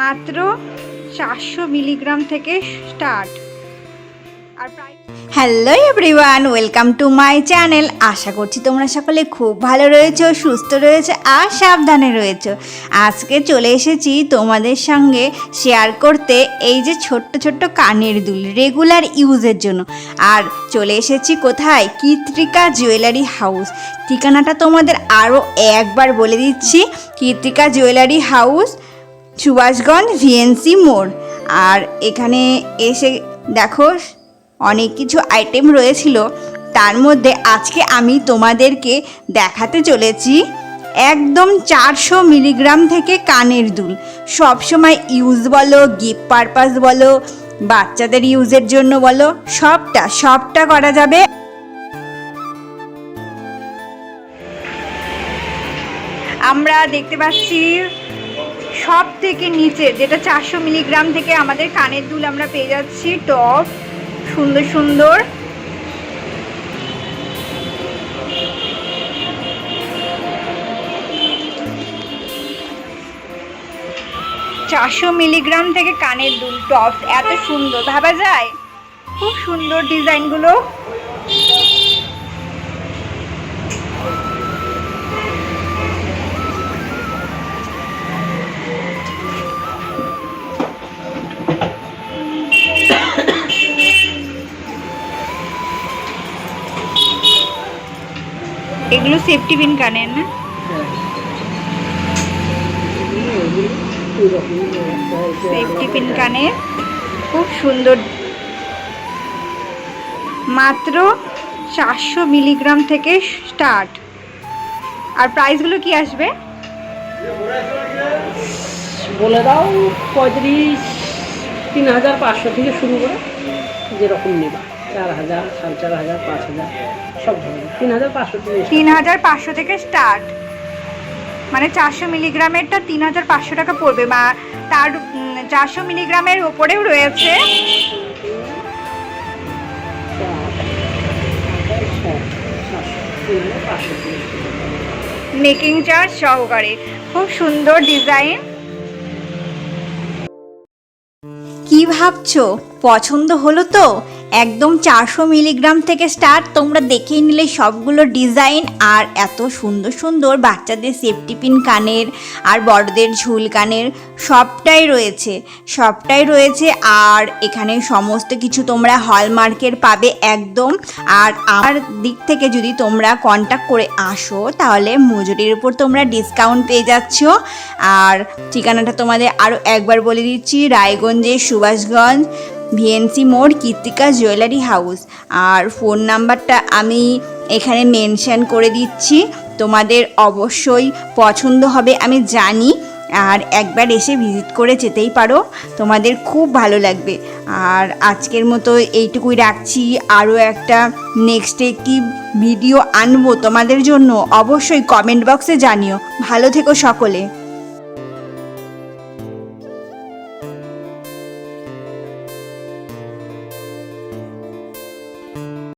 মাত্র চারশো মিলিগ্রাম থেকে start. R hello everyone, welcome to my channel. আশা করছি তোমরা সকলে খুব ভালো রয়েছো, সুস্থ রয়েছে আর সাবধানে রয়েছো। আজকে চলে এসেছি তোমাদের সঙ্গে শেয়ার করতে এই যে ছোট্ট ছোট্ট কানের দুল রেগুলার ইউজের জন্য। আর চলে এসেছি কোথায়? কীর্তিকা জুয়েলারি হাউস ঠিকানাটা তোমাদের আরও একবার বলে দিচ্ছি। Kirtika jewellery house Subhashganj VNC মোড়। আর এখানে এসে দেখো অনেক কিছু আইটেম রয়েছিল। তার মধ্যে আজকে আমি তোমাদেরকে দেখাতে চলেছি একদম চারশো মিলিগ্রাম থেকে কানের দুল। সবসময় ইউজ বলো গিফট পারপাস বলো, বাচ্চাদের ইউজের জন্য বলো, সবটা সবটা করা যাবে। আমরা দেখতে পাচ্ছি সব থেকে নিচে, যেটা চারশো মিলিগ্রাম থেকে আমাদের কানের দুল আমরা পেয়ে যাচ্ছি, টপ, সুন্দর সুন্দর। চারশো মিলিগ্রাম থেকে কানের দুল টপস এত সুন্দর, ভাবা যায়? খুব সুন্দর ডিজাইনগুলো। এগুলো সেফটি পিন কানের না? সেফটি পিন কানের খুব সুন্দর। মাত্র চারশো মিলিগ্রাম থেকে স্টার্ট। আর প্রাইসগুলো কি আসবে? বলে দাও, পঁয়ত্রিশ, তিন হাজার পাঁচশো থেকে শুরু করে, যেরকম নেবা। চার হাজার সাড়ে চার হাজার পাঁচ হাজার সব ধরনের। তিন হাজার পাঁচশো থেকে তিন হাজার পাঁচশো থেকে স্টার্ট মানে চারশো মিলিগ্রামেরটা তিন হাজার পাঁচশো টাকা পড়বে বা তার চারশো মিলিগ্রামের ওপরেও রয়েছে। মেকিং চার্জ সহকারে। খুব সুন্দর ডিজাইন কি ভাবছ? পছন্দ হলো তো? একদম চারশো মিলিগ্রাম থেকে স্টার্ট তোমরা দেখেই নিলে সবগুলো ডিজাইন আর এত সুন্দর সুন্দর বাচ্চাদের সেফটি পিন কানের আর বড়দের ঝুল কানের সবটাই রয়েছে সবটাই রয়েছে আর এখানে সমস্ত কিছু তোমরা হলমার্কের পাবে একদম। আর আমার দিক থেকে যদি তোমরা কন্ট্যাক্ট করে আসো, তাহলে মজুরির উপর তোমরা ডিসকাউন্ট পেয়ে যাচ্ছ। আর ঠিকানাটা তোমাদের আরও একবার বলে দিচ্ছি, রায়গঞ্জের সুভাষগঞ্জ ভিএনসি মোড় কীর্তিকা জুয়েলারি হাউস। আর ফোন নাম্বারটা আমি এখানে মেনশন করে দিচ্ছি। তোমাদের অবশ্যই পছন্দ হবে, আমি জানি। আর একবার এসে ভিজিট করে যেতেই পারো। তোমাদের খুব ভালো লাগবে। আর আজকের মতো এইটুকুই রাখছি। আরও একটা নেক্সট একটি ভিডিও আনব তোমাদের জন্য, অবশ্যই কমেন্ট বক্সে জানিও। ভালো থেকো সকলে।